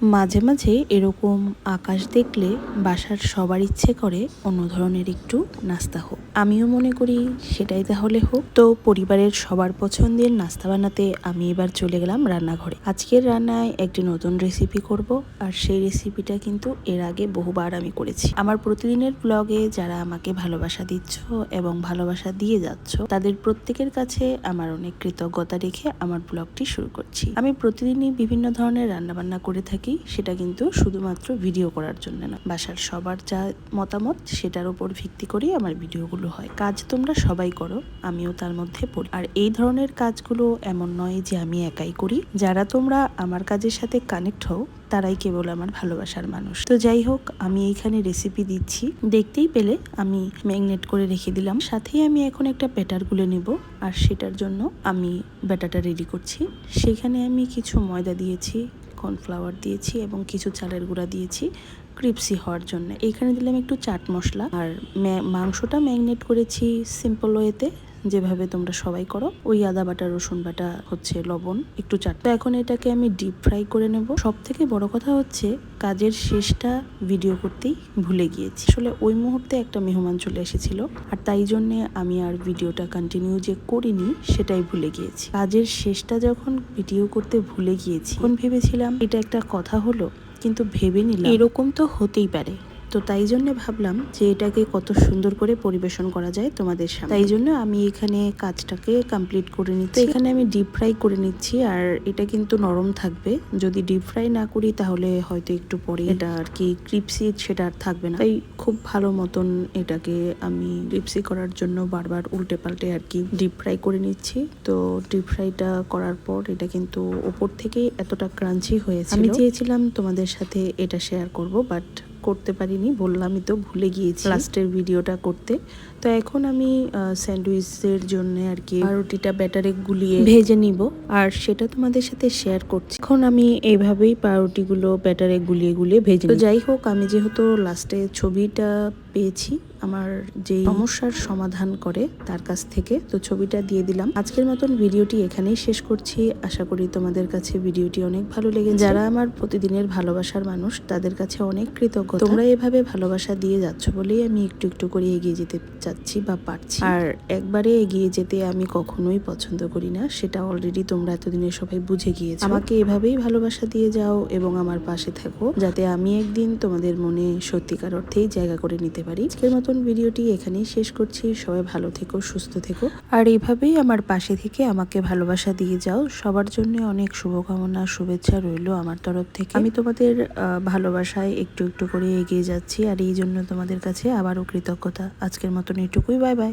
মাঝে মাঝে এরকম আকাশ দেখলে বাসার সবার ইচ্ছে করে অন্য ধরনের একটু নাস্তা হোক। আমিও মনে করি সেটাই তাহলে হোক। তো পরিবারের সবার পছন্দের নাস্তা বানাতে আমি এবার চলে গেলাম রান্নাঘরে। আজকের রান্নায় একটি নতুন রেসিপি করব আর সেই রেসিপিটা কিন্তু এর আগে বহুবার আমি করেছি। আমার প্রতিদিনের ব্লগে যারা আমাকে ভালোবাসা দিচ্ছ এবং ভালোবাসা দিয়ে যাচ্ছ, তাদের প্রত্যেকের কাছে আমার অনেক কৃতজ্ঞতা রেখে আমার ব্লগটি শুরু করছি। আমি প্রতিদিনই বিভিন্ন ধরনের রান্নাবান্না করে থাকি। সেটা কিন্তু শুধুমাত্র ভিডিও করার জন্য না। বাসার সবার যা মতামত, সেটার উপর ভিত্তি করেই আমার ভিডিওগুলো হয়। কাজ তোমরা সবাই করো, আমিও তার মধ্যে পড়ি। আর এই ধরনের কাজগুলো এমন নয় যে আমি একাই করি। যারা তোমরা আমার কাজের সাথে কানেক্ট হও, তারাই কেবল আমার ভালোবাসার মানুষ। তো যাই হোক, আমি এইখানে রেসিপি দিচ্ছি। দেখতেই পেলে, আমি ম্যাগনেট করে রেখে দিলাম। সাথেই আমি এখন একটা ব্যাটার গুলে নেব, আর সেটার জন্য আমি ব্যাটারটা রেডি করছি। সেখানে আমি কিছু ময়দা দিয়েছি কর্নফ্লাওয়ার দিয়েছি এবং কিছু চালের গুঁড়া দিয়েছি ক্রিপসি হওয়ার জন্য। এইখানে দিলাম একটু চাট মশলা। আর মাংসটা ম্যাগনেট করেছি সিম্পল ওয়েতে যেভাবে তোমরা সবাই করো, ওই আদা বাটা, রসুন বাটা হচ্ছে লবণ, একটু চাট। তো এখন এটাকে আমি ডিপ ফ্রাই করে নেব। সব থেকে বড় কথা হচ্ছে, কাজের শেষটা ভিডিও করতেই ভুলে গিয়েছি। আসলে ওই মুহূর্তে একটা মেহমান চলে এসেছিল, আর তাই জন্যে আমি আর ভিডিওটা কন্টিনিউ যে করিনি, সেটাই ভুলে গিয়েছি। কাজের শেষটা যখন ভিডিও করতে ভুলে গিয়েছি, তখন ভেবেছিলাম, এটা একটা কথা হলো, কিন্তু ভেবে নিলাম, এরকম তো হতেই পারে। তো তাই জন্য ভাবলাম যে এটাকে কত সুন্দর করে পরিবেশন করা যায় তোমাদের সামনে। তাই জন্য আমি এখানে কাজটাকে কমপ্লিট করে নিচ্ছি। এখানে আমি ডিপ ফ্রাই করে নিচ্ছি আর এটা কিন্তু নরম থাকবে। যদি ডিপ ফ্রাই না করি তাহলে হয়তো একটু পরে এটা আর কি ক্রিপসি সেটা আর থাকবে না। তাই খুব ভালো মতন এটাকে আমি ক্রিপসি করার জন্য বারবার উল্টে পাল্টে আর কি ডিপ ফ্রাই করে নিচ্ছি। তো ডিপ ফ্রাইটা করার পর এটা কিন্তু ওপর থেকে এতটা ক্রাঞ্চি হয়েছে আমি চেয়েছিলাম তোমাদের সাথে এটা শেয়ার করব বাট করতে পারিনি বললামই তো ভুলে গিয়েছি। লাস্টের ভিডিওটা করতে। তো এখন আমি স্যান্ডউইচের জন্য আর কি পাউরুটিটা ব্যাটারে গুলিয়ে ভেজে নিব। আর সেটা তোমাদের সাথে শেয়ার করছি। এখন আমি এইভাবেই পাউরুটিগুলো ব্যাটারে গুলিয়ে গুলিয়ে ভেজে তো যাই হোক আমি যেহেতু লাস্টে ছবিটা পেয়েছি আমার যে সমস্যার সমাধান করে তার কাছ থেকে তো ছবিটা দিয়ে দিলাম। আজকের মতন ভিডিওটি এখানেই শেষ করছি। আশা করি তোমাদের কাছে ভিডিওটি অনেক ভালো লেগে যারা আমার প্রতিদিনের ভালোবাসার মানুষ তাদের কাছে অনেক কৃতজ্ঞ তোমরা এভাবে ভালোবাসা দিয়ে যাচ্ছ বলেই আমি একটু একটু করে এগিয়ে যেতে চাচ্ছি। বা পারছি। আর একবারে এগিয়ে যেতে আমি কখনোই পছন্দ করি না সেটা অলরেডি তোমরা এতদিনে সবাই বুঝে গিয়েছো। আমাকে এভাবেই ভালোবাসা দিয়ে যাও এবং আমার পাশে থাকো যাতে আমি একদিন তোমাদের মনে সত্যিকার অর্থেই জায়গা করে নিতে পারি। আজকের মতন ভিডিওটি এখানেই শেষ করছি সবাই ভালো থেকো সুস্থ থেকো। আর এভাবেই আমার পাশে থেকে আমাকে ভালোবাসা দিয়ে যাও সবার জন্য অনেক শুভকামনা শুভেচ্ছা রইল আমার তরফ থেকে। আমি তোমাদের আহ, ভালোবাসায় একটু একটু করে এগিয়ে যাচ্ছি আর এই জন্য তোমাদের কাছে আবারও কৃতজ্ঞতা। আজকের মতন এটুকুই বাই বাই।